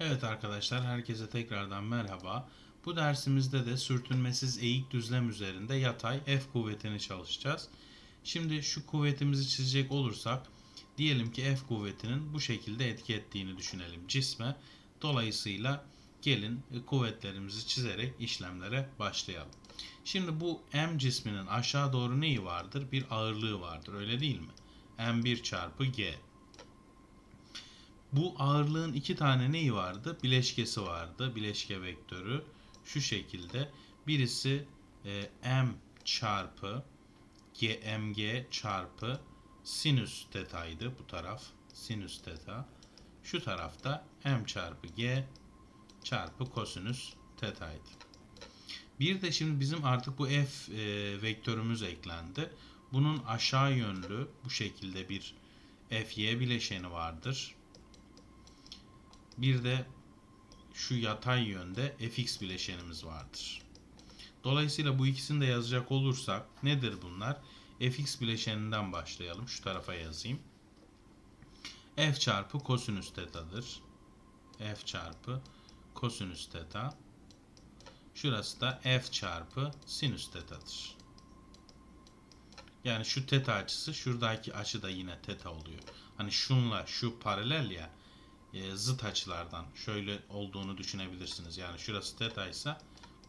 Evet arkadaşlar herkese tekrardan merhaba. Bu dersimizde de sürtünmesiz eğik düzlem üzerinde yatay F kuvvetini çalışacağız. Şimdi şu kuvvetimizi çizecek olursak diyelim ki F kuvvetinin bu şekilde etki ettiğini düşünelim cisme. Dolayısıyla gelin e, kuvvetlerimizi çizerek işlemlere başlayalım. Şimdi bu M cisminin aşağı doğru neyi vardır? Bir ağırlığı vardır öyle değil mi? M1 çarpı G. Bu ağırlığın iki tane neyi vardı? Bileşkesi vardı. Bileşke vektörü şu şekilde. Birisi e, m çarpı gmg çarpı sinüs tetaydı bu taraf. Sinüs teta. Şu tarafta m çarpı g çarpı kosinüs tetaydı. Bir de şimdi bizim artık bu f e, vektörümüz eklendi. Bunun aşağı yönlü bu şekilde bir fy bileşeni vardır. Bir de şu yatay yönde fx bileşenimiz vardır. Dolayısıyla bu ikisini de yazacak olursak nedir bunlar? fx bileşeninden başlayalım. Şu tarafa yazayım. f çarpı kosinüs tetadır. f çarpı kosinüs teta. Şurası da f çarpı sinüs tetadır. Yani şu teta açısı şuradaki açı da yine teta oluyor. Hani şunla şu paralel ya e, zıt açılardan şöyle olduğunu düşünebilirsiniz. Yani şurası teta ise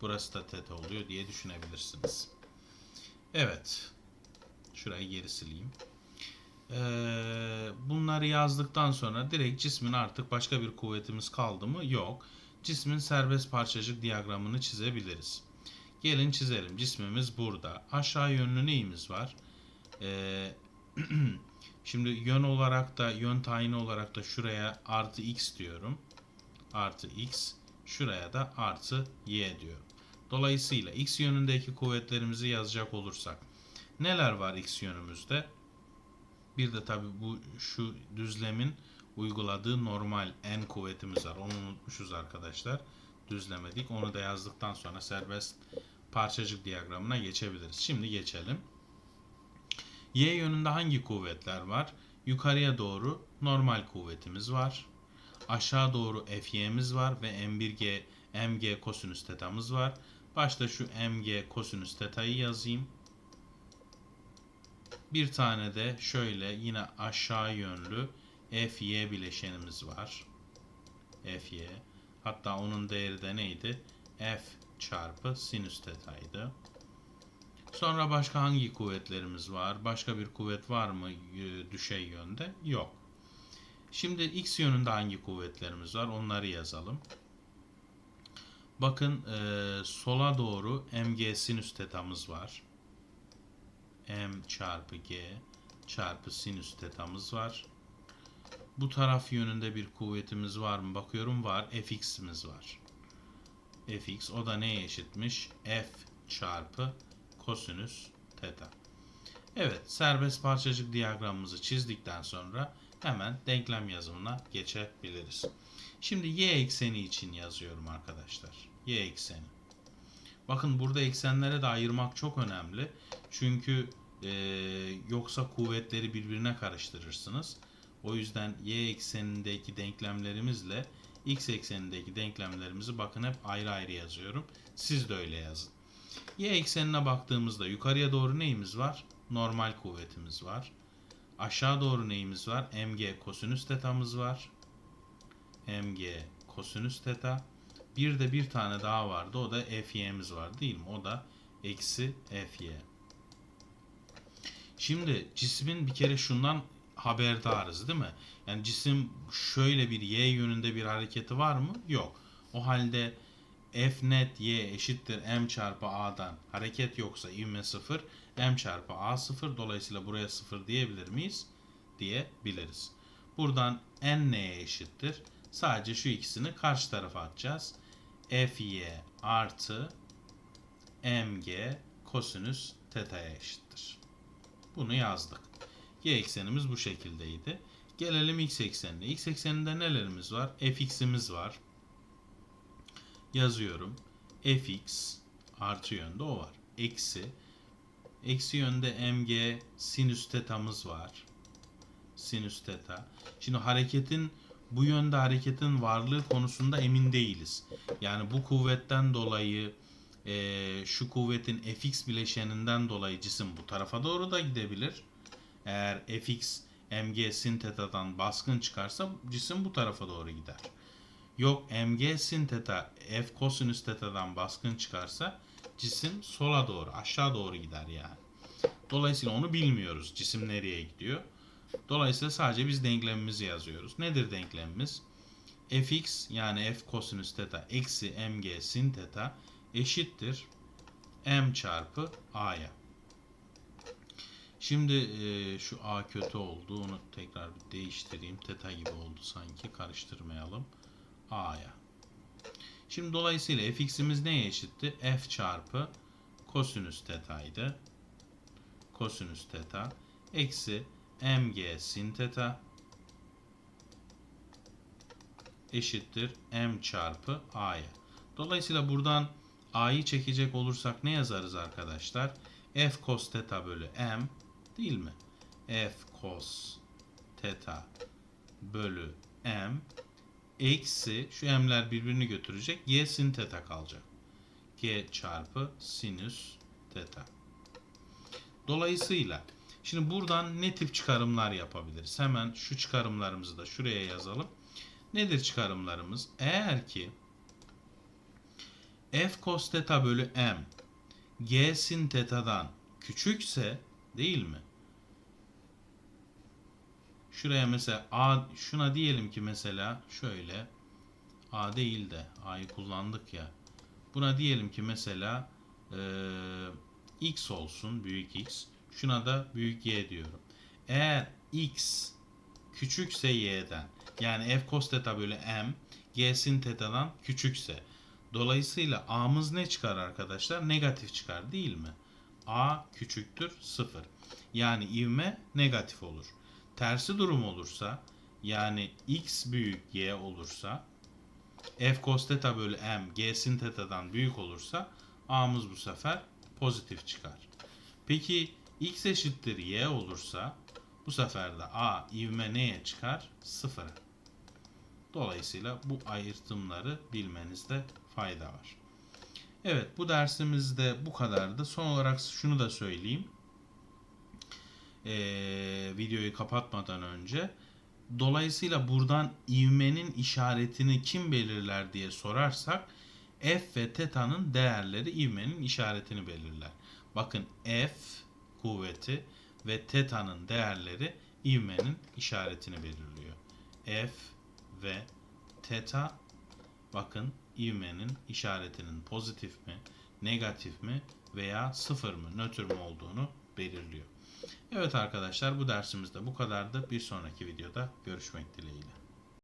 burası da teta oluyor diye düşünebilirsiniz. Evet. Şurayı geri sileyim. Ee, bunları yazdıktan sonra direkt cismin artık başka bir kuvvetimiz kaldı mı? Yok. Cismin serbest parçacık diyagramını çizebiliriz. Gelin çizelim. Cismimiz burada. Aşağı yönlü neyimiz var? Ee, Şimdi yön olarak da yön tayini olarak da şuraya artı x diyorum. Artı x. Şuraya da artı y diyorum. Dolayısıyla x yönündeki kuvvetlerimizi yazacak olursak neler var x yönümüzde? Bir de tabi bu şu düzlemin uyguladığı normal n kuvvetimiz var. Onu unutmuşuz arkadaşlar. Düzlemedik. Onu da yazdıktan sonra serbest parçacık diyagramına geçebiliriz. Şimdi geçelim. Y yönünde hangi kuvvetler var? Yukarıya doğru normal kuvvetimiz var. Aşağı doğru Fy'miz var ve M1G mg kosinüs tetamız var. Başta şu mg kosinüs tetayı yazayım. Bir tane de şöyle yine aşağı yönlü Fy bileşenimiz var. Fy. Hatta onun değeri de neydi? F çarpı sinüs tetaydı. Sonra başka hangi kuvvetlerimiz var? Başka bir kuvvet var mı düşey yönde? Yok. Şimdi x yönünde hangi kuvvetlerimiz var? Onları yazalım. Bakın e, sola doğru mg sinüs tetamız var. m çarpı g çarpı sinüs tetamız var. Bu taraf yönünde bir kuvvetimiz var mı? Bakıyorum var. fx'imiz var. fx o da neye eşitmiş? f çarpı kosinüs teta. Evet, serbest parçacık diyagramımızı çizdikten sonra hemen denklem yazımına geçebiliriz. Şimdi y ekseni için yazıyorum arkadaşlar. Y ekseni. Bakın burada eksenlere de ayırmak çok önemli. Çünkü e, yoksa kuvvetleri birbirine karıştırırsınız. O yüzden y eksenindeki denklemlerimizle x eksenindeki denklemlerimizi bakın hep ayrı ayrı yazıyorum. Siz de öyle yazın. Y eksenine baktığımızda yukarıya doğru neyimiz var? Normal kuvvetimiz var. Aşağı doğru neyimiz var? mg kosinüs tetamız var. mg kosinüs teta. Bir de bir tane daha vardı. O da fy'miz var değil mi? O da eksi fy. Şimdi cismin bir kere şundan haberdarız değil mi? Yani cisim şöyle bir y yönünde bir hareketi var mı? Yok. O halde f net y eşittir m çarpı a'dan hareket yoksa ivme 0 m çarpı a 0 dolayısıyla buraya 0 diyebilir miyiz? Diyebiliriz. Buradan n neye eşittir? Sadece şu ikisini karşı tarafa atacağız. fy artı mg kosinüs teta'ya eşittir. Bunu yazdık. Y eksenimiz bu şekildeydi. Gelelim x eksenine. X ekseninde nelerimiz var? fx'imiz var yazıyorum. fx artı yönde o var. Eksi eksi yönde mg sinüs tetamız var. Sinüs teta. Şimdi hareketin bu yönde hareketin varlığı konusunda emin değiliz. Yani bu kuvvetten dolayı eee, şu kuvvetin fx bileşeninden dolayı cisim bu tarafa doğru da gidebilir. Eğer fx mg sin tetadan baskın çıkarsa cisim bu tarafa doğru gider. Yok mg sin teta f kosinüs tetadan baskın çıkarsa cisim sola doğru aşağı doğru gider yani. Dolayısıyla onu bilmiyoruz cisim nereye gidiyor. Dolayısıyla sadece biz denklemimizi yazıyoruz. Nedir denklemimiz? fx yani f kosinüs teta eksi mg sin teta eşittir m çarpı a'ya. Şimdi e, şu a kötü oldu. Onu tekrar bir değiştireyim. Teta gibi oldu sanki. Karıştırmayalım. A'ya. Şimdi dolayısıyla fx'imiz neye eşitti? f çarpı kosinüs teta'ydı. Kosinüs teta eksi mg sin teta eşittir m çarpı a'ya. Dolayısıyla buradan a'yı çekecek olursak ne yazarız arkadaşlar? f cos teta bölü m değil mi? f cos teta bölü m eksi şu m'ler birbirini götürecek. y sin teta kalacak. g çarpı sinüs teta. Dolayısıyla şimdi buradan ne tip çıkarımlar yapabiliriz? Hemen şu çıkarımlarımızı da şuraya yazalım. Nedir çıkarımlarımız? Eğer ki f cos theta bölü m g sin teta'dan küçükse değil mi? Şuraya mesela a şuna diyelim ki mesela şöyle a değil de a'yı kullandık ya. Buna diyelim ki mesela eee, x olsun büyük x. Şuna da büyük y diyorum. Eğer x küçükse y'den yani f cos theta bölü m g sin teta'dan küçükse dolayısıyla a'mız ne çıkar arkadaşlar? Negatif çıkar değil mi? a küçüktür 0. Yani ivme negatif olur. Tersi durum olursa yani x büyük y olursa f cos theta bölü m g sin teta'dan büyük olursa a'mız bu sefer pozitif çıkar. Peki x eşittir y olursa bu sefer de a ivme neye çıkar? Sıfıra. Dolayısıyla bu ayırtımları bilmenizde fayda var. Evet bu dersimizde bu kadardı. Son olarak şunu da söyleyeyim. Ee, videoyu kapatmadan önce. Dolayısıyla buradan ivmenin işaretini kim belirler diye sorarsak f ve teta'nın değerleri ivmenin işaretini belirler. Bakın f kuvveti ve teta'nın değerleri ivmenin işaretini belirliyor. F ve teta bakın ivmenin işaretinin pozitif mi, negatif mi veya sıfır mı, nötr mü olduğunu belirliyor. Evet arkadaşlar bu dersimizde bu kadardı. Bir sonraki videoda görüşmek dileğiyle.